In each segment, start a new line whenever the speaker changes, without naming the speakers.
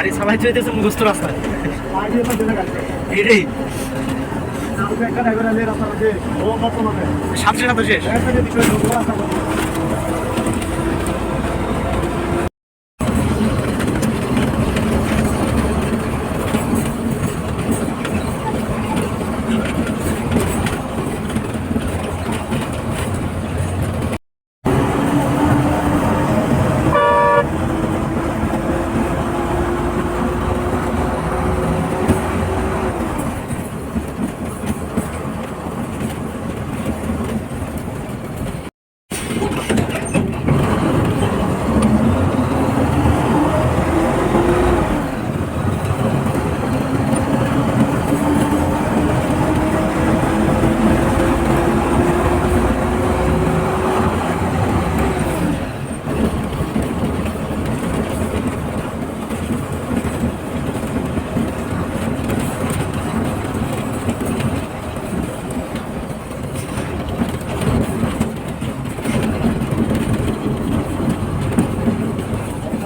গাড়ি চালাই চাইতেছে মুখস্থ এটাই।
রাস্তা আছে ও
শেষ।
সাতশো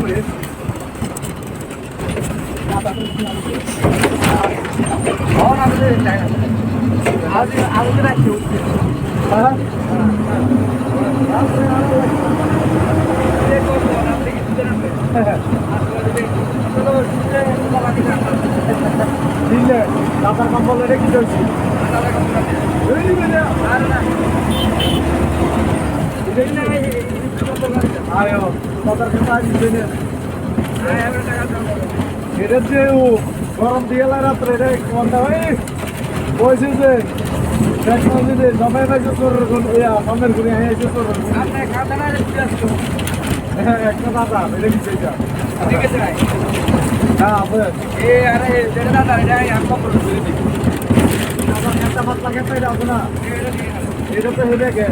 যদি করে ঢোকো রাস্তা আমার আরও দিকে এটা যে ও গরম দিয়ে রাত্রে রে কোনটা ওই বলছি যে টেকনোলজি যে জমে না যে তোর সামনের ঘুরে হয়ে এসে তোর হ্যাঁ একটা দাদা, এটা কি সেইটা হ্যাঁ আপনি আবার একটা পাতলা খেতে এটা আছে না এটা তো হেবে গে